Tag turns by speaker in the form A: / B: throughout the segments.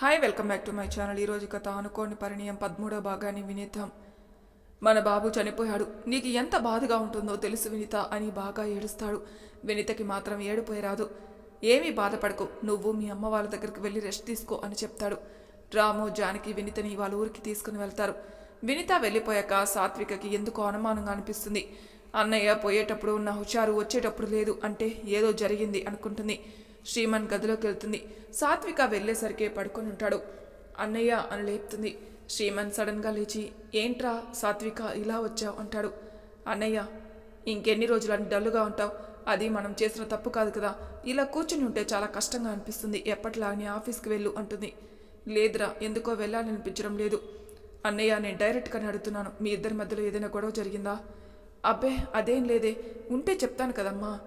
A: Hi welcome back to my channel ఈరోజు కథ అనుకోని పరిణయం పదమూడో భాగాన్ని వినిద్దాం. మన బాబు చనిపోయాడు. నీకు ఎంత బాధగా ఉంటుందో తెలుసు వినిత అని బాగా ఏడుస్తాడు. వినితకి మాత్రం ఏడుపోయి రాదు. ఏమీ బాధపడకు. నువ్వు మీ అమ్మ వాళ్ళ దగ్గరికి వెళ్ళి రెస్ట్ తీసుకో అని చెప్తాడు. రాము జానకి వినితని వాళ్ళ ఊరికి తీసుకుని వెళ్తారు. వినిత వెళ్ళిపోయాక సాత్వికకి ఎందుకో అనుమానంగా అనిపిస్తుంది. అన్నయ్య పోయేటప్పుడు ఉన్న హుషారు వచ్చేటప్పుడు లేదు అంటే ఏదో జరిగింది అనుకుంటుంది. శ్రీమన్ గదిలోకి వెళ్తుంది. సాత్విక వెళ్ళేసరికి పడుకొని ఉంటాడు. అన్నయ్య అని లేపుతుంది శ్రీమన్ సడన్గా లేచి ఏంట్రా సాత్విక ఇలా వచ్చావు? అంటాడు. అన్నయ్య ఇంకెన్ని రోజులు అని డల్లుగా ఉంటావు? అది మనం చేసిన తప్పు కాదు కదా. ఇలా కూర్చుని ఉంటే చాలా కష్టంగా అనిపిస్తుంది. ఎప్పటిలాగానే ఆఫీస్కి వెళ్ళు అంటుంది. లేదురా ఎందుకో వెళ్ళాలనిపించడం లేదు. అన్నయ్య నేను డైరెక్ట్గానే అడుగుతున్నాను. మీ ఇద్దరి మధ్యలో ఏదైనా గొడవ జరిగిందా? అబ్బే అదేం లేదే. ఉంటే చెప్తాను కదమ్మా.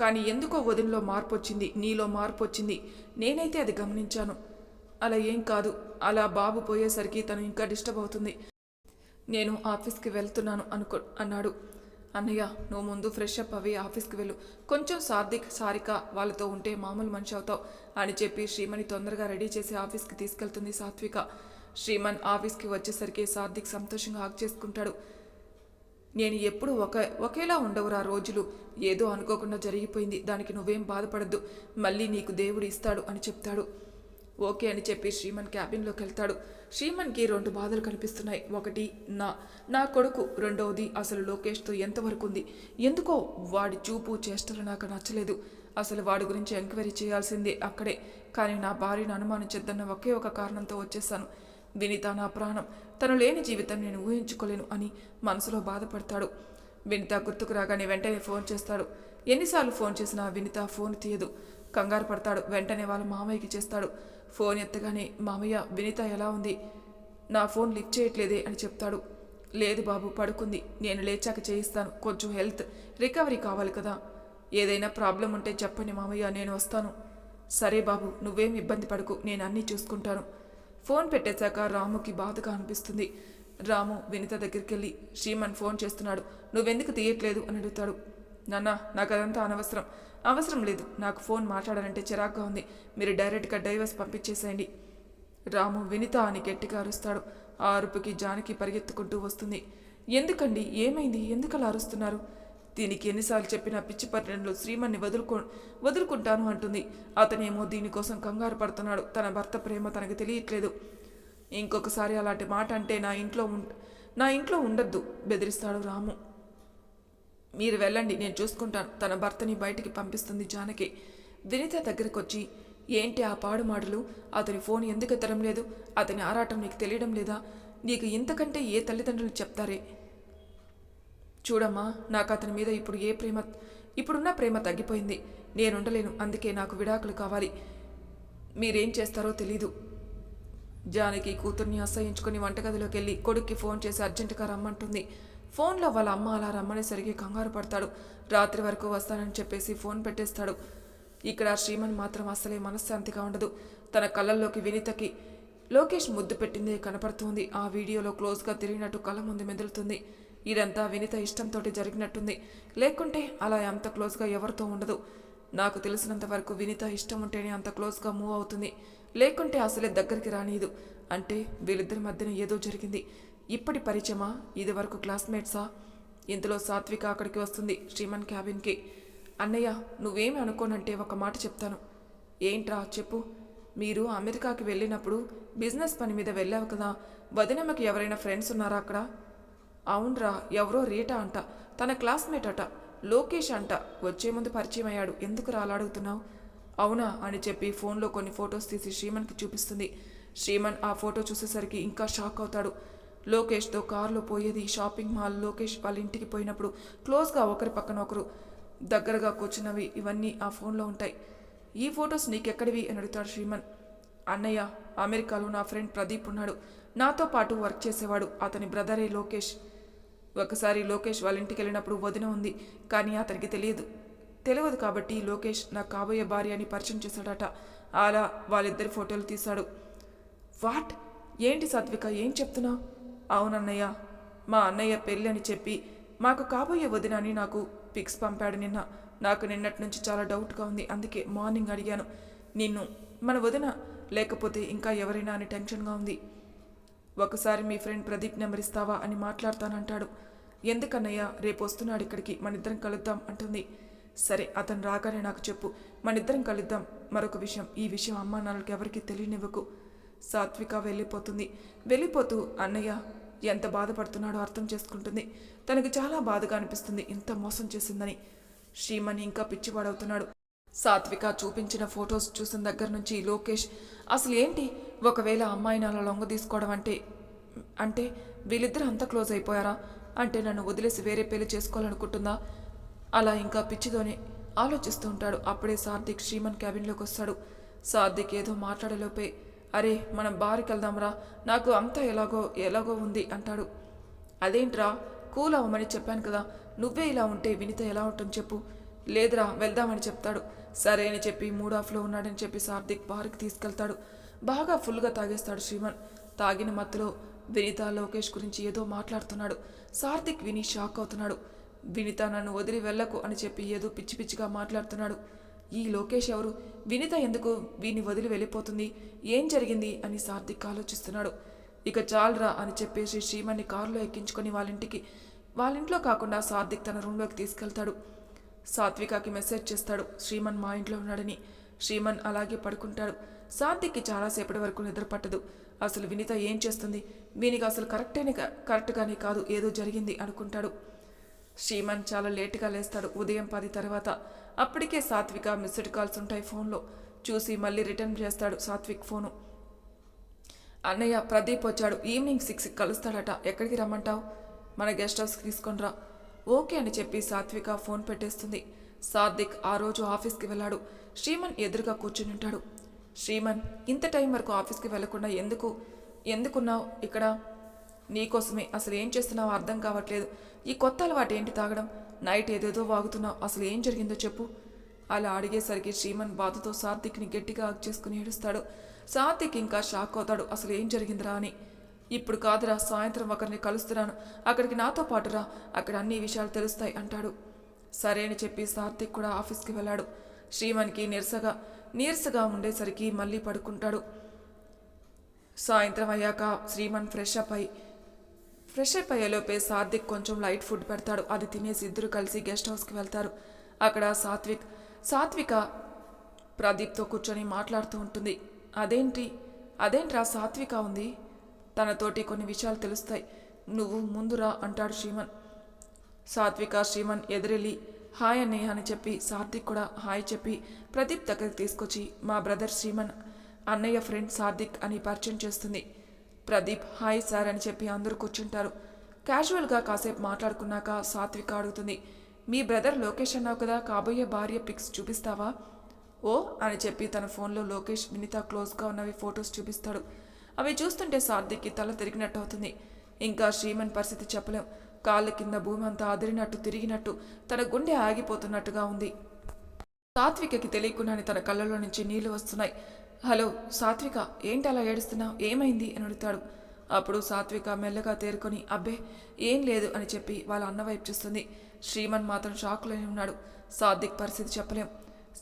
A: కానీ ఎందుకో వదినలో మార్పు వచ్చింది నీలో మార్పు వచ్చింది నేనైతే అది గమనించాను. అలా ఏం కాదు అలా బాబు పోయేసరికి తను ఇంకా డిస్టర్బ్ అవుతుంది. నేను ఆఫీస్కి వెళ్తున్నాను అనుకో అన్నాడు. అన్నయ్య నువ్వు ముందు ఫ్రెష్ అప్ అవి ఆఫీస్కి వెళ్ళు. కొంచెం సార్థిక్ సారిక వాళ్ళతో ఉంటే మామూలు మనిషి అవుతావు అని చెప్పి శ్రీమణి తొందరగా రెడీ చేసి ఆఫీస్కి తీసుకెళ్తుంది సాత్విక. శ్రీమన్ ఆఫీస్కి వచ్చేసరికి సార్థిక్ సంతోషంగా హాక్ చేసుకుంటాడు. నేను ఎప్పుడు ఒక ఒకేలా ఉండవురా రోజులు. ఏదో అనుకోకుండా జరిగిపోయింది. దానికి నువ్వేం బాధపడద్దు. మళ్ళీ నీకు దేవుడు ఇస్తాడు అని చెప్తాడు. ఓకే అని చెప్పి శ్రీమన్ క్యాబిన్లోకి వెళ్తాడు. శ్రీమన్కి రెండు బాధలు కనిపిస్తున్నాయి. ఒకటి నా నా కొడుకు. రెండవది అసలు లోకేష్తో ఎంతవరకు ఉంది ఎందుకో వాడి చూపు చేష్టలు నాకు నచ్చలేదు. అసలు వాడి గురించి ఎంక్వైరీ చేయాల్సిందే అక్కడే. కానీ నా భార్యను అనుమానించొద్దన్న ఒకే ఒక కారణంతో వచ్చేసాను వినిత నా ప్రాణం తను లేని జీవితం నేను ఊహించుకోలేను అని మనసులో బాధపడతాడు. వినిత గుర్తుకు రాగానే వెంటనే ఫోన్ చేస్తాడు. ఎన్నిసార్లు ఫోన్ చేసినా వినిత ఫోన్ తీయదు. కంగారు పడతాడు. వెంటనే వాళ్ళ మామయ్యకి చేస్తాడు. ఫోన్ ఎత్తగానే మామయ్య వినిత ఎలా ఉంది? నా ఫోన్ లిఫ్ట్ చేయట్లేదే అని చెప్తాడు. లేదు బాబు పడుకుంది. నేను లేచాక చేయిస్తాను. కొంచెం హెల్త్ రికవరీ కావాలి కదా. ఏదైనా ప్రాబ్లం ఉంటే చెప్పండి మామయ్య నేను వస్తాను. సరే బాబు నువ్వేం ఇబ్బంది పడకు. నేను అన్నీ చూసుకుంటాను. ఫోన్ పెట్టేశాక రాముకి బాధగా అనిపిస్తుంది. రాము వినిత దగ్గరికి వెళ్ళి శ్రీమన్ ఫోన్ చేస్తున్నాడు. నువ్వెందుకు తీయట్లేదు? అని అడుగుతాడు. నాన్న నాకు అదంతా అనవసరం. అవసరం లేదు. నాకు ఫోన్ మాట్లాడాలంటే చిరాగ్గా ఉంది. మీరు డైరెక్ట్గా డైవర్స్ పంపించేసేయండి. రాము వినిత అని గట్టిగా అరుస్తాడు. ఆ అరుపుకి జానకి పరిగెత్తుకుంటూ వస్తుంది. ఎందుకండి? ఏమైంది? ఎందుకలా అరుస్తున్నారు? దీనికి ఎన్నిసార్లు చెప్పినా పిచ్చి పట్టణంలో శ్రీమన్ని వదులుకో వదులుకుంటాను అంటుంది. అతనేమో దీనికోసం కంగారు పడుతున్నాడు. తన భర్త ప్రేమ తనకు తెలియట్లేదు. ఇంకొకసారి అలాంటి మాట అంటే నా ఇంట్లో ఉం నా ఇంట్లో ఉండద్దు బెదిరిస్తాడు రాము. మీరు వెళ్ళండి నేను చూసుకుంటాను. తన భర్తని బయటికి పంపిస్తుంది జానకి. వినిత దగ్గరకు వచ్చి ఏంటి ఆ పాడు మాటలు? అతని ఫోన్ ఎందుకు ఎత్తడం లేదు? అతని ఆరాటం నీకు తెలియడం లేదా? నీకు ఇంతకంటే ఏ తల్లిదండ్రులు చెప్తారే? చూడమ్మా నాకు అతని మీద ఇప్పుడు ఏ ప్రేమ ఇప్పుడున్న ప్రేమ తగ్గిపోయింది. నేనుండలేను అందుకే నాకు విడాకులు కావాలి. మీరేం చేస్తారో తెలీదు. జానకి కూతుర్ని అసహించుకుని వంటగదిలోకి వెళ్ళి కొడుక్కి ఫోన్ చేసి అర్జెంటుగా రమ్మంటుంది. ఫోన్లో వాళ్ళ అమ్మ అలా రమ్మనేసరికి కంగారు పడతాడు. రాత్రి వరకు వస్తానని చెప్పేసి ఫోన్ పెట్టేస్తాడు. ఇక్కడ శ్రీమన్ మాత్రం అసలే మనశ్శాంతిగా ఉండదు. తన కళ్ళల్లోకి వినితకి లోకేష్ ముద్దు పెట్టిందే కనపడుతుంది. ఆ వీడియోలో క్లోజ్గా తిరిగినట్టు కళ్ళ ముందు మెదులుతుంది. ఇదంతా వినిత ఇష్టంతో జరిగినట్టుంది. లేకుంటే అలా అంత క్లోజ్గా ఎవరితో ఉండదు. నాకు తెలిసినంత వరకు వినిత ఇష్టం ఉంటేనే అంత క్లోజ్గా మూవ్ అవుతుంది. లేకుంటే అసలే దగ్గరికి రానియదు అంటే వీళ్ళిద్దరి మధ్యన ఏదో జరిగింది. ఇప్పటి పరిచయమా? ఇది వరకు క్లాస్మేట్సా? ఇంతలో సాత్విక అక్కడికి వస్తుంది శ్రీమన్ క్యాబిన్కి. అన్నయ్య నువ్వేమి అనుకోనంటే ఒక మాట చెప్తాను. ఏంట్రా చెప్పు. మీరు అమెరికాకి వెళ్ళినప్పుడు బిజినెస్ పని మీద వెళ్ళావు కదా. వదినమ్మకి ఎవరైనా ఫ్రెండ్స్ ఉన్నారా అక్కడ? అవునరా ఎవరో రీటా అంట. తన క్లాస్మేట్ అట. లోకేష్ అంట. వచ్చే ముందు పరిచయం అయ్యాడు ఎందుకు రాలాడుగుతున్నావు అవునా అని చెప్పి ఫోన్లో కొన్ని ఫొటోస్ తీసి శ్రీమన్కి చూపిస్తుంది. శ్రీమన్ ఆ ఫోటో చూసేసరికి ఇంకా షాక్ అవుతాడు. లోకేష్తో కారులో పోయేది షాపింగ్ మాల్ లోకేష్ వాళ్ళ ఇంటికి పోయినప్పుడు క్లోజ్గా ఒకరి పక్కన ఒకరు దగ్గరగా కూర్చున్నవి ఇవన్నీ ఆ ఫోన్లో ఉంటాయి. ఈ ఫొటోస్ నీకెక్కడివి అని అడుగుతాడు శ్రీమన్. అన్నయ్య అమెరికాలో నా ఫ్రెండ్ ప్రదీప్ ఉన్నాడు. నాతో పాటు వర్క్ చేసేవాడు. అతని బ్రదరే లోకేష్. ఒకసారి లోకేష్ వాళ్ళ ఇంటికి వెళ్ళినప్పుడు వదిన ఉంది కానీ అతనికి తెలియదు. తెలియదు కాబట్టి లోకేష్ నా కాబోయే భార్య అని పరిచయం చేశాడట. అలా వాళ్ళిద్దరి ఫోటోలు తీశాడు. వాట్? ఏంటి సాత్విక? ఏం చెప్తున్నా అవునన్నయ్య మా అన్నయ్య పెళ్ళి అని చెప్పి మాకు కాబోయే వదిన అని నాకు పిక్స్ పంపాడు నిన్న. నాకు నిన్నటి నుంచి చాలా డౌట్గా ఉంది అందుకే మార్నింగ్ అడిగాను. నిన్ను మన వదిన లేకపోతే ఇంకా ఎవరైనా అని టెన్షన్గా ఉంది. ఒకసారి మీ ఫ్రెండ్ ప్రదీప్ నెంబర్ ఇస్తావా అని మాట్లాడతానంటాడు. ఎందుకన్నయ్య రేపు వస్తున్నాడు ఇక్కడికి మనిద్దరం కలుద్దాం అంటుంది. సరే అతను రాగానే నాకు చెప్పు. మనిద్దరం కలుద్దాం. మరొక విషయం ఈ విషయం అమ్మా నాన్నకి ఎవరికీ తెలియనివ్వకు. సాత్విక వెళ్ళిపోతుంది. వెళ్ళిపోతూ అన్నయ్య ఎంత బాధపడుతున్నాడో అర్థం చేసుకుంటుంది. తనకు చాలా బాధగా అనిపిస్తుంది. ఇంత మోసం చేసిందని. శ్రీమణి ఇంకా పిచ్చివాడవుతున్నాడు. సాత్విక చూపించిన ఫొటోస్ చూసిన దగ్గర నుంచి లోకేష్ అసలు ఏంటి? ఒకవేళ అమ్మాయిని అలా లొంగ తీసుకోవడం అంటే అంటే వీళ్ళిద్దరు అంత క్లోజ్ అయిపోయారా? అంటే నన్ను వదిలేసి వేరే పెళ్ళి చేసుకోవాలనుకుంటుందా? అలా ఇంకా పిచ్చితోనే ఆలోచిస్తూ ఉంటాడు. అప్పుడే సార్థిక్ శ్రీమన్ క్యాబిన్లోకి వస్తాడు. సార్థిక్ ఏదో మాట్లాడేలోపే అరే మనం బారికి వెళ్దాంరా నాకు అంతా ఎలాగో ఎలాగో ఉంది అంటాడు. అదేంట్రా? కూల్ అవ్వమని చెప్పాను కదా నువ్వే ఇలా ఉంటే వినిత ఎలా ఉంటుంది చెప్పు. లేదురా వెళ్దామని చెప్తాడు. సరే అని చెప్పి మూడ్ ఆఫ్లో ఉన్నాడని చెప్పి సార్థిక్ బార్కి తీసుకెళ్తాడు. బాగా ఫుల్గా తాగేస్తాడు శ్రీమన్. తాగిన మత్తులో వినిత లోకేష్ గురించి ఏదో మాట్లాడుతున్నాడు. సార్థిక్ విని షాక్ అవుతున్నాడు. వినిత నన్ను వదిలి వెళ్ళకు అని చెప్పి ఏదో పిచ్చి పిచ్చిగా మాట్లాడుతున్నాడు. ఈ లోకేష్ ఎవరు? వినీత ఎందుకు వీని వదిలి వెళ్ళిపోతుంది? ఏం జరిగింది? అని సార్థిక్ ఆలోచిస్తున్నాడు. ఇక చాలరా అని చెప్పేసి శ్రీమణ్ణి కారులో ఎక్కించుకొని వాళ్ళింటికి వాళ్ళింట్లో వాళ్ళ ఇంట్లో కాకుండా సార్థిక్ తన రూమ్లోకి తీసుకెళ్తాడు. సాత్వికకి మెసేజ్ చేస్తాడు. శ్రీమన్ మా ఇంట్లో ఉన్నాడని. శ్రీమన్ అలాగే పడుకుంటాడు. సాత్విక్కి చాలాసేపటి వరకు నిద్ర పట్టదు. అసలు వినిత ఏం చేస్తుంది? వీనికి అసలు కరెక్టేనే కరెక్ట్గానే కాదు. ఏదో జరిగింది అనుకుంటాడు. శ్రీమన్ చాలా లేటుగా లేస్తాడు. ఉదయం పది తర్వాత. అప్పటికే సాత్విక మిస్డ్ కాల్స్ ఉంటాయి ఫోన్లో. చూసి మళ్ళీ రిటర్న్ చేస్తాడు సాత్విక్ ఫోను. అన్నయ్య ప్రదీప్ వచ్చాడు. ఈవినింగ్ సిక్స్కి కలుస్తాడట. ఎక్కడికి రమ్మంటావు? మన గెస్ట్ హౌస్కి తీసుకొని రా. ఓకే అని చెప్పి సాత్విక ఫోన్ పెట్టేస్తుంది. సాత్విక్ ఆ రోజు ఆఫీస్కి వెళ్ళాడు. శ్రీమన్ ఎదురుగా కూర్చుని ఉంటాడు. శ్రీమన్ ఇంత టైం వరకు ఆఫీస్కి వెళ్ళకుండా ఎందుకు? ఎందుకున్నావు ఇక్కడ? నీకోసమే అసలు ఏం చేస్తున్నావు అర్థం కావట్లేదు. ఈ కొత్త అలవాటు ఏంటి తాగడం? నైట్ ఏదేదో వాగుతున్నావు. అసలు ఏం జరిగిందో చెప్పు. అలా అడిగేసరికి శ్రీమన్ బాధతో సాత్విక్ని గట్టిగా ఆగ్ చేసుకుని ఏడుస్తాడు. సాత్విక్ ఇంకా షాక్ అవుతాడు. అసలు ఏం జరిగిందిరా అని. ఇప్పుడు కాదురా సాయంత్రం ఒకరిని కలుస్తున్నాను. అక్కడికి నాతో పాటురా అక్కడ అన్ని విషయాలు తెలుస్తాయి అంటాడు. సరే అని చెప్పి సాత్విక్ కూడా ఆఫీస్కి వెళ్ళాడు. శ్రీమన్కి నీరసగా నీరసగా ఉండేసరికి మళ్ళీ పడుకుంటాడు. సాయంత్రం అయ్యాక శ్రీమన్ ఫ్రెష్ అప్ అయి ఫ్రెష్ అప్ అయ్యేలోపే సాత్విక్ కొంచెం లైట్ ఫుడ్ పెడతాడు. అది తినేసి ఇద్దరు కలిసి గెస్ట్ హౌస్కి వెళ్తారు. అక్కడ సాత్విక్ సాత్విక ప్రదీప్తో కూర్చొని మాట్లాడుతూ ఉంటుంది. అదేంటి అదేంట్రా సాత్విక ఉంది? తనతోటి కొన్ని విషయాలు తెలుస్తాయి. నువ్వు ముందురా అంటాడు శ్రీమన్. సాత్విక శ్రీమన్ ఎదురెళ్ళి హాయ్ అన్నయ్య అని చెప్పి సార్థిక్ కూడా హాయ్ చెప్పి ప్రదీప్ దగ్గరికి తీసుకొచ్చి మా బ్రదర్ శ్రీమన్ అన్నయ్య ఫ్రెండ్ సార్థిక్ అని పరిచయం చేస్తుంది. ప్రదీప్ హాయ్ సార్ అని చెప్పి అందరూ కూర్చుంటారు. క్యాజువల్గా కాసేపు మాట్లాడుకున్నాక సాత్విక అడుగుతుంది మీ బ్రదర్ లోకేష్ అన్నావు కదా కాబోయే భార్య పిక్స్ చూపిస్తావా? ఓ అని చెప్పి తన ఫోన్లో లోకేష్ వినిత క్లోజ్గా ఉన్నవి ఫొటోస్ చూపిస్తాడు. అవి చూస్తుంటే సార్థికి తల తిరిగినట్టు అవుతుంది ఇంకా శ్రీమన్ పరిస్థితి చెప్పలేం. కాళ్ళ కింద భూమి అంతా అదిరినట్టు తిరిగినట్టు తన గుండె ఆగిపోతున్నట్టుగా ఉంది. సాత్వికకి తెలియకుండానే తన కళ్ళలో నుంచి నీళ్ళు వస్తున్నాయి. హలో సాత్విక ఏంటి అలా ఏడుస్తున్నావు? ఏమైంది? అని అడుగుతాడు. అప్పుడు సాత్విక మెల్లగా తేరుకొని అబ్బే ఏం లేదు అని చెప్పి వాళ్ళ అన్న వైపు చూస్తుంది. శ్రీమన్ మాత్రం షాక్లోనే ఉన్నాడు. సాత్విక్ పరిస్థితి చెప్పలేం.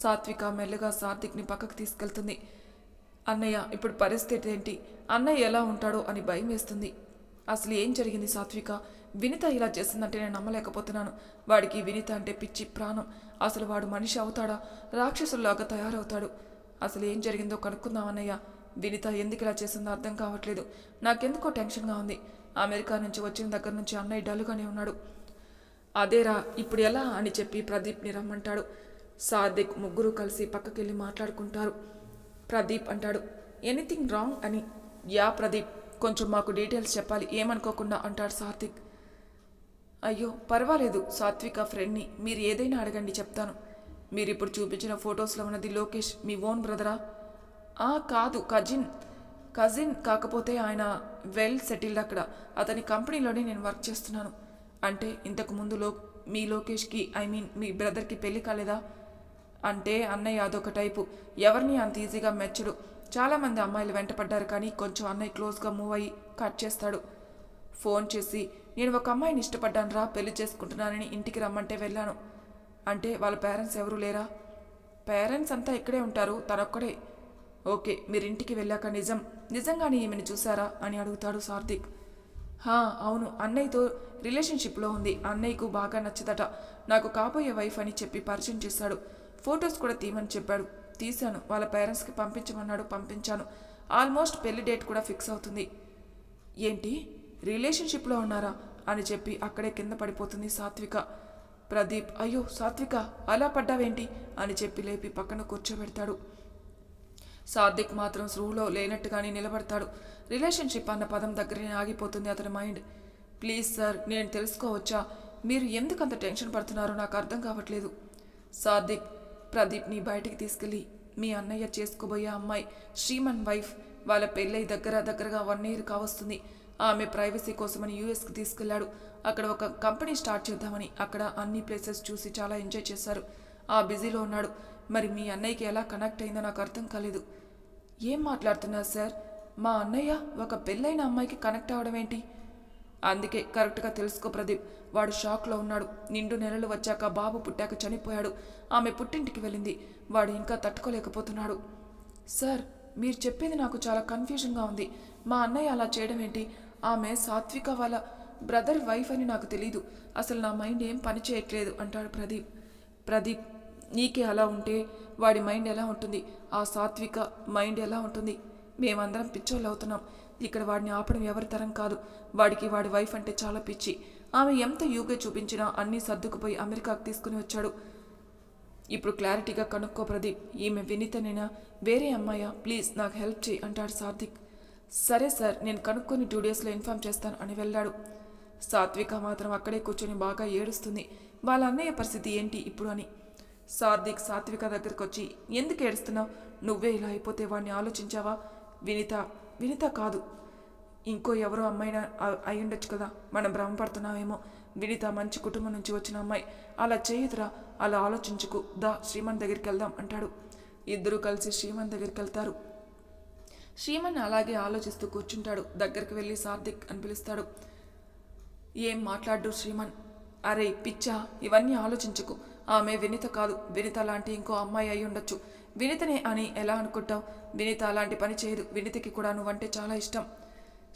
A: సాత్విక మెల్లగా సాత్విక్ని పక్కకు తీసుకెళ్తుంది. అన్నయ్య ఇప్పుడు పరిస్థితి ఏంటి అన్నయ్య ఎలా ఉంటాడో అని భయం వేస్తుంది అసలు ఏం జరిగింది సాత్విక? వినిత ఇలా చేసిందంటే నేను నమ్మలేకపోతున్నాను. వాడికి వినిత అంటే పిచ్చి ప్రాణం. అసలు వాడు మనిషి అవుతాడా? రాక్షసుల్లాగా తయారవుతాడు. అసలు ఏం జరిగిందో కనుక్కుందాం అన్నయ్య. వినిత ఎందుకు ఇలా చేసిందో అర్థం కావట్లేదు. నాకెందుకో టెన్షన్గా ఉంది. అమెరికా నుంచి వచ్చిన దగ్గర నుంచి అన్నయ్య డల్గానే ఉన్నాడు. అదేరా ఇప్పుడు ఎలా అని చెప్పి ప్రదీప్ని రమ్మంటాడు. సాదిక్ ముగ్గురు కలిసి పక్కకెళ్ళి మాట్లాడుకుంటారు. ప్రదీప్ అంటాడు. ఎనీథింగ్ రాంగ్ అని. యా ప్రదీప్ కొంచెం మాకు డీటెయిల్స్ చెప్పాలి. ఏమనుకోకుండా అంటాడు సాత్విక్. అయ్యో పర్వాలేదు. సాత్విక ఫ్రెండ్ని మీరు ఏదైనా అడగండి చెప్తాను. మీరు ఇప్పుడు చూపించిన ఫొటోస్లో ఉన్నది లోకేష్ మీ ఓన్ బ్రదరా? ఆ కాదు కజిన్. కజిన్ కాకపోతే ఆయన వెల్ సెటిల్డ్ అక్కడ. అతని కంపెనీలోనే నేను వర్క్ చేస్తున్నాను. అంటే ఇంతకు ముందు లో మీ లోకేష్కి ఐ మీన్ మీ బ్రదర్కి పెళ్ళి కాలేదా? అంటే అన్నయ్య అదొక టైపు. ఎవరిని అంత ఈజీగా మెచ్చడు. చాలామంది అమ్మాయిలు వెంటపడ్డారు కానీ కొంచెం అన్నయ్య క్లోజ్గా మూవ్ అయ్యి కట్ చేస్తాడు. ఫోన్ చేసి నేను ఒక అమ్మాయిని ఇష్టపడ్డాను రా పెళ్ళి చేసుకుంటున్నానని ఇంటికి రమ్మంటే వెళ్ళాను. అంటే వాళ్ళ పేరెంట్స్ ఎవరూ లేరా? పేరెంట్స్ అంతా ఇక్కడే ఉంటారు తనొక్కడే. ఓకే మీరు ఇంటికి వెళ్ళాక నిజం. నిజంగానే ఈమెను చూసారా అని అడుగుతాడు సార్థిక్. హా అవును. అన్నయ్యతో రిలేషన్షిప్లో ఉంది. అన్నయ్యకు బాగా నచ్చదట. నాకు కాబోయే వైఫ్ అని చెప్పి పరిచయం చేశాడు. ఫొటోస్ కూడా తీయమని చెప్పాడు. తీశాను. వాళ్ళ పేరెంట్స్కి పంపించమన్నాడు. పంపించాను. ఆల్మోస్ట్ పెళ్ళి డేట్ కూడా ఫిక్స్ అవుతుంది. ఏంటి? రిలేషన్షిప్లో ఉన్నారా? అని చెప్పి అక్కడే కింద పడిపోతుంది సాత్విక. ప్రదీప్ అయ్యో సాత్విక అలా పడ్డావేంటి? అని చెప్పి లేపి పక్కన కూర్చోబెడతాడు. సాత్విక్ మాత్రం స్రూలో లేనట్టుగానే నిలబడతాడు. రిలేషన్షిప్ అన్న పదం దగ్గరనే ఆగిపోతుంది అతని మైండ్ ప్లీజ్ సార్ నేను తెలుసుకోవచ్చా? మీరు ఎందుకంత టెన్షన్ పడుతున్నారో నాకు అర్థం కావట్లేదు. సాత్విక్ ప్రదీప్ని బయటికి తీసుకెళ్ళి మీ అన్నయ్య చేసుకోబోయే అమ్మాయి శ్రీమన్ వైఫ్ వాళ్ళ పెళ్ళై దగ్గర దగ్గరగా వన్ ఇయర్ కావస్తుంది. ఆమె ప్రైవసీ కోసమని యూఎస్కి తీసుకెళ్ళాడు అక్కడ ఒక కంపెనీ స్టార్ట్ చేద్దామని అక్కడ అన్ని ప్లేసెస్ చూసి చాలా ఎంజాయ్ చేశారు. ఆ బిజీలో ఉన్నాడు. మరి మీ అన్నయ్యకి ఎలా కనెక్ట్ అయిందో నాకు అర్థం కాలేదు. ఏం మాట్లాడుతున్నారు సార్? మా అన్నయ్య ఒక పెళ్ళైన అమ్మాయికి కనెక్ట్ అవ్వడం ఏంటి? అందుకే కరెక్ట్గా తెలుసుకో ప్రదీప్. వాడు షాక్లో ఉన్నాడు. నిండు నెలలు వచ్చాక బాబు పుట్టాక చనిపోయాడు. ఆమె పుట్టింటికి వెళ్ళింది. వాడు ఇంకా తట్టుకోలేకపోతున్నాడు. సార్ మీరు చెప్పేది నాకు చాలా కన్ఫ్యూజన్గా ఉంది. మా అన్నయ్య అలా చేయడం ఏంటి? ఆమె సాత్విక వాళ్ళ బ్రదర్ వైఫ్ అని నాకు తెలీదు. అసలు నా మైండ్ ఏం పని చేయట్లేదు అంటాడు ప్రదీప్. ప్రదీప్ నీకే అలా ఉంటే వాడి మైండ్ ఎలా ఉంటుంది? ఆ సాత్విక మైండ్ ఎలా ఉంటుంది? మేమందరం పిచ్చోళ్ళు అవుతున్నాం ఇక్కడ వాడిని ఆపడం ఎవరి తరం కాదు. వాడికి వాడి వైఫ్ అంటే చాలా పిచ్చి. ఆమె ఎంత యూగే చూపించినా అన్నీ సర్దుకుపోయి అమెరికాకు తీసుకుని వచ్చాడు. ఇప్పుడు క్లారిటీగా కనుక్కో ప్రదీప్ ఈమె వినీతనేనా? వేరే అమ్మాయా? ప్లీజ్ నాకు హెల్ప్ చేయి అంటాడు సాత్విక్. సరే సార్ నేను కనుక్కొని టూ డేస్లో ఇన్ఫామ్ చేస్తాను అని వెళ్ళాడు. సాత్విక మాత్రం అక్కడే కూర్చొని బాగా ఏడుస్తుంది. వాళ్ళ అన్నయ్య పరిస్థితి ఏంటి ఇప్పుడు అని. సాత్విక్ సాత్విక దగ్గరకు వచ్చి ఎందుకు ఏడుస్తున్నావు? నువ్వే ఇలా అయిపోతే వాడిని ఆలోచించావా? వినిత వినిత కాదు. ఇంకో ఎవరో అమ్మాయినా అయి ఉండొచ్చు కదా. మనం భ్రమపడుతున్నామేమో వినిత మంచి కుటుంబం నుంచి వచ్చిన అమ్మాయి. అలా చేయదురా అలా ఆలోచించుకు. దా శ్రీమన్ దగ్గరికి వెళ్దాం అంటాడు. ఇద్దరూ కలిసి శ్రీమన్ దగ్గరికి వెళ్తారు. శ్రీమన్ అలాగే ఆలోచిస్తూ కూర్చుంటాడు. దగ్గరికి వెళ్ళి సార్థిక్ అని పిలుస్తాడు. ఏం మాట్లాడు శ్రీమన్? అరే పిచ్చా ఇవన్నీ ఆలోచించుకు. ఆమె వినిత కాదు. వినిత లాంటి ఇంకో అమ్మాయి అయి ఉండొచ్చు వినితనే అని ఎలా అనుకుంటావు? వినిత అలాంటి పని చేయదు. వినితకి కూడా నువ్వంటే చాలా ఇష్టం.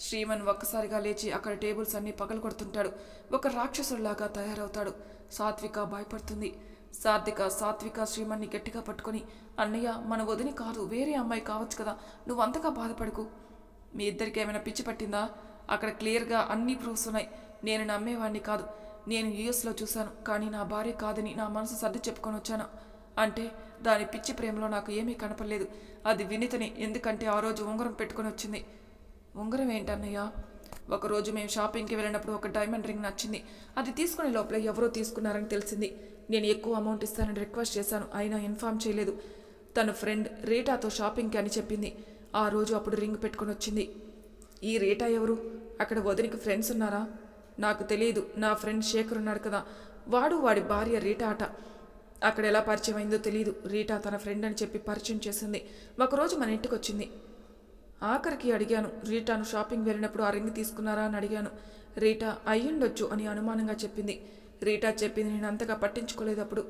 A: శ్రీమన్ ఒక్కసారిగా లేచి అక్కడ టేబుల్స్ అన్నీ పగలు కొడుతుంటాడు ఒక రాక్షసుడిలాగా తయారవుతాడు. సాత్విక భయపడుతుంది. సాత్విక సాత్విక శ్రీమన్ని గట్టిగా పట్టుకొని అన్నయ్య మన వదిని కాదు. వేరే అమ్మాయి కావచ్చు కదా. నువ్వు అంతగా బాధపడకు. మీ ఇద్దరికి ఏమైనా పిచ్చి పట్టిందా? అక్కడ క్లియర్గా అన్ని ప్రూఫ్స్ ఉన్నాయి. నేను నమ్మేవాడిని కాదు. నేను యూఎస్లో చూశాను. కానీ నా భార్య కాదని నా మనసు సర్ది చెప్పుకొని వచ్చాను. అంటే దాని పిచ్చి ప్రేమలో నాకు ఏమీ కనపడలేదు. అది వినితని ఎందుకంటే ఆ రోజు ఉంగరం పెట్టుకొని వచ్చింది. ఉంగరం ఏంటన్నయ్యా? ఒకరోజు మేము షాపింగ్కి వెళ్ళినప్పుడు ఒక డైమండ్ రింగ్ నచ్చింది. అది తీసుకునే లోపల ఎవరో తీసుకున్నారని తెలిసింది. నేను ఎక్కువ అమౌంట్ ఇస్తానని రిక్వెస్ట్ చేశాను. అయినా ఇన్ఫామ్ చేయలేదు. తన ఫ్రెండ్ రీటాతో షాపింగ్కి అని చెప్పింది. ఆ రోజు అప్పుడు రింగ్ పెట్టుకొని వచ్చింది. ఈ రీటా ఎవరు? అక్కడ వదినికి ఫ్రెండ్స్ ఉన్నారా? నాకు తెలియదు. నా ఫ్రెండ్ శేఖర్ ఉన్నాడు కదా. వాడు వాడి భార్య రీటా అట. అక్కడ ఎలా పరిచయం అయిందో తెలియదు రీటా తన ఫ్రెండ్ అని చెప్పి పరిచయం చేసింది. ఒకరోజు మన ఇంటికి వచ్చింది. ఆఖరికి అడిగాను రీటాను షాపింగ్ వెళ్ళినప్పుడు ఆ రింగ్ తీసుకున్నారా? అని అడిగాను. రీటా అయ్యుండొచ్చు అని అనుమానంగా చెప్పింది. రీటా చెప్పింది నేను అంతగా పట్టించుకోలేదు అప్పుడు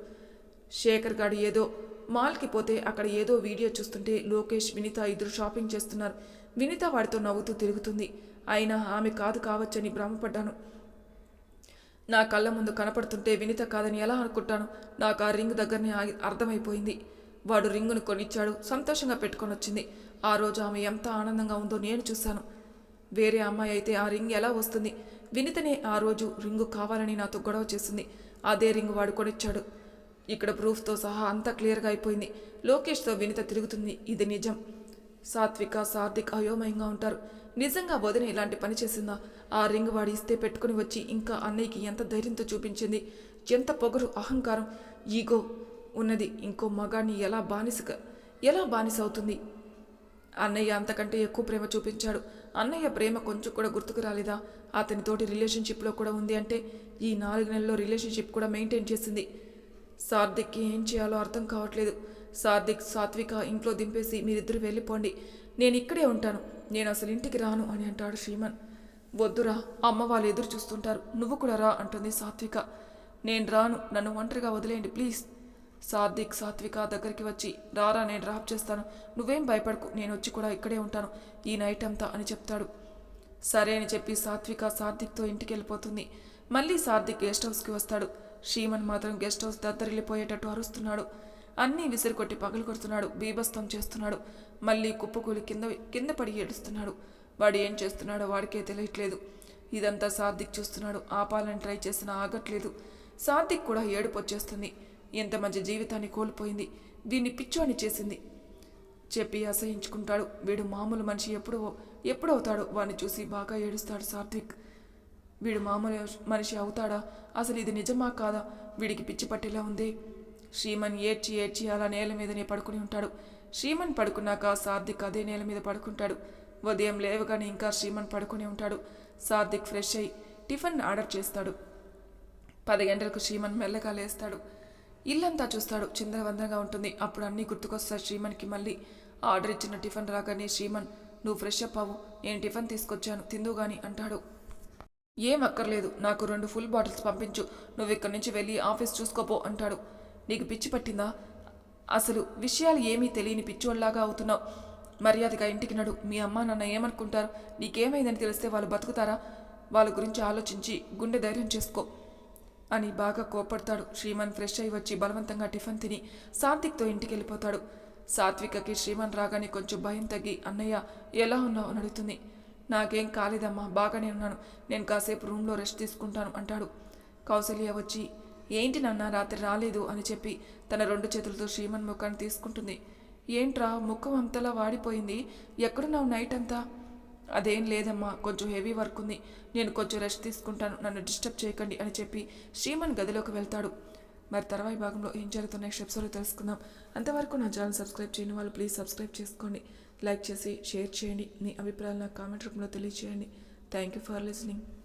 A: శేఖర్ గాడు ఏదో మాల్కి పోతే అక్కడ ఏదో వీడియో చూస్తుంటే లోకేష్ వినిత ఇద్దరు షాపింగ్ చేస్తున్నారు. వినిత వాడితో నవ్వుతూ తిరుగుతుంది. అయినా ఆమె కాదు కావచ్చని భ్రమపడ్డాను. నా కళ్ళ ముందు కనపడుతుంటే వినిత కాదని ఎలా అనుకుంటాను? నాకు ఆ రింగ్ దగ్గరనే అర్థమైపోయింది. వాడు రింగును కొనిచ్చాడు సంతోషంగా పెట్టుకొని వచ్చింది ఆ రోజు ఆమె ఎంత ఆనందంగా ఉందో నేను చూశాను. వేరే అమ్మాయి అయితే ఆ రింగ్ ఎలా వస్తుంది? వినితనే ఆ రోజు రింగు కావాలని నాతో గొడవ చేసింది. అదే రింగ్ వాడు కొనిచ్చాడు. ఇక్కడ ప్రూఫ్తో సహా అంతా క్లియర్గా అయిపోయింది. లోకేష్తో వినిత తిరుగుతుంది. ఇది నిజం. సాత్విక సాత్విక్ అయోమయంగా ఉంటారు. నిజంగా వదిన ఇలాంటి పని చేసిందా? ఆ రింగ్ వాడి ఇస్తే పెట్టుకుని వచ్చి ఇంకా అన్నయ్యకి ఎంత ధైర్యంతో చూపించింది? ఎంత పొగరు అహంకారం? ఈగో ఉన్నది ఇంకో మగాన్ని ఎలా బానిసగా ఎలా బానిస అవుతుంది అన్నయ్య అంతకంటే ఎక్కువ ప్రేమ చూపించాడు. అన్నయ్య ప్రేమ కొంచెం కూడా గుర్తుకు రాలేదా? అతనితోటి రిలేషన్షిప్లో కూడా ఉంది అంటే ఈ నాలుగు నెలల్లో రిలేషన్షిప్ కూడా మెయింటైన్ చేసింది. సార్థిక్కి ఏం చేయాలో అర్థం కావట్లేదు. సార్థిక్ సాత్విక ఇంట్లో దింపేసి మీరిద్దరు వెళ్ళిపోండి. నేను ఇక్కడే ఉంటాను. నేను అసలు ఇంటికి రాను అని అంటాడు శ్రీమన్. వద్దురా అమ్మ వాళ్ళు ఎదురు చూస్తుంటారు. నువ్వు కూడా రా అంటుంది సాత్విక. నేను రాను నన్ను ఒంటరిగా వదిలేయండి ప్లీజ్. సాత్విక్ సాత్విక దగ్గరికి వచ్చి రారా నేను డ్రాప్ చేస్తాను. నువ్వేం భయపడకు నేను వచ్చి కూడా ఇక్కడే ఉంటాను. ఈ నైట్ అంతా అని చెప్తాడు. సరే అని చెప్పి సాత్విక సాత్విక్తో ఇంటికి వెళ్ళిపోతుంది. మళ్ళీ సాత్విక్ గెస్ట్ హౌస్కి వస్తాడు. శ్రీమన్ మాత్రం గెస్ట్ హౌస్ దద్దరిల్లిపోయేటట్టు అరుస్తున్నాడు. అన్నీ విసిరి కొట్టి పగలు కొడుతున్నాడు బీభస్తం చేస్తున్నాడు. మళ్ళీ కుప్పకూలి కింద కింద పడి ఏడుస్తున్నాడు. వాడు ఏం చేస్తున్నాడో వాడికే తెలియట్లేదు. ఇదంతా సాత్విక్ చూస్తున్నాడు. ఆపాలని ట్రై చేసినా ఆగట్లేదు. సాత్విక్ కూడా ఏడుపు వచ్చేస్తుంది. ఎంత మంచి జీవితాన్ని కోల్పోయింది. దీన్ని పిచ్చోని చేసింది. చెప్పి అసహించుకుంటాడు. వీడు మామూలు మనిషి ఎప్పుడు ఎప్పుడు అవుతాడు వాడిని చూసి బాగా ఏడుస్తాడు సాత్విక్ వీడు మామూలు మనిషి అవుతాడా? అసలు ఇది నిజమా కాదా? వీడికి పిచ్చి పట్టేలా ఉంది? శ్రీమన్ ఏడ్చి ఏడ్చి అలా నేల మీదనే పడుకుని ఉంటాడు. శ్రీమన్ పడుకున్నాక సార్థిక్ అదే నేల మీద పడుకుంటాడు. ఉదయం లేవగానే ఇంకా శ్రీమన్ పడుకుని ఉంటాడు. సార్థిక్ ఫ్రెష్ అయ్యి టిఫిన్ ఆర్డర్ చేస్తాడు. పది గంటలకు శ్రీమన్ మెల్లగా లేస్తాడు. ఇల్లంతా చూస్తాడు. చిందరవందరగా ఉంటుంది. అప్పుడు అన్నీ గుర్తుకొస్తాయి శ్రీమన్కి మళ్ళీ. ఆర్డర్ ఇచ్చిన టిఫిన్ రాగానే శ్రీమన్ నువ్వు ఫ్రెష్ అప్ అవ్వు నేను టిఫిన్ తీసుకొచ్చాను. తిందు గాని అంటాడు. ఏం అక్కర్లేదు. నాకు రెండు ఫుల్ బాటిల్స్ పంపించు. నువ్వు ఇక్కడి నుంచి వెళ్ళి ఆఫీస్ చూసుకోపో అంటాడు. నీకు పిచ్చి పట్టిందా? అసలు విషయాలు ఏమీ తెలియని పిచ్చోళ్ళలాగా అవుతున్నావు. మర్యాదగా ఇంటికి నడు. మీ అమ్మ నాన్న ఏమనుకుంటారు? నీకేమైందని తెలిస్తే వాళ్ళు బతుకుతారా? వాళ్ళ గురించి ఆలోచించి గుండె ధైర్యం చేసుకో అని బాగా కోపడతాడు శ్రీమాన్ ఫ్రెష్ అయి వచ్చి బలవంతంగా టిఫిన్ తిని సాత్విక్తో ఇంటికి వెళ్ళిపోతాడు సాత్వికకి శ్రీమాన్ రాగానే కొంచెం భయం తగ్గి అన్నయ్య ఎలా ఉన్నావు? అని అడుగుతుంది. నాకేం కాలేదమ్మా బాగానే ఉన్నాను. నేను కాసేపు రూమ్లో రెస్ట్ తీసుకుంటాను అంటాడు. కౌసల్య వచ్చి ఏంటి నాన్న రాత్రి రాలేదు అని చెప్పి తన రెండు చేతులతో శ్రీమన్ ముఖాన్ని తీసుకుంటుంది. ఏంట్రా ముఖం అంతలా వాడిపోయింది? ఎక్కడున్నావు నైట్ అంతా? అదేం లేదమ్మా కొంచెం హెవీ వర్క్ ఉంది. నేను కొంచెం రెస్ట్ తీసుకుంటాను నన్ను డిస్టర్బ్ చేయకండి అని చెప్పి శ్రీమన్ గదిలోకి వెళ్తాడు. మరి తర్వాయి భాగంలో ఏం జరుగుతున్న నెక్స్ట్ తెలుసుకుందాం. అంతవరకు నా ఛానల్ సబ్స్క్రైబ్ చేయని వాళ్ళు ప్లీజ్ సబ్స్క్రైబ్ చేసుకోండి. లైక్ చేసి షేర్ చేయండి. మీ అభిప్రాయాలు నాకు కామెంట్ రూపంలో తెలియజేయండి థ్యాంక్ యూ ఫర్ లిసనింగ్.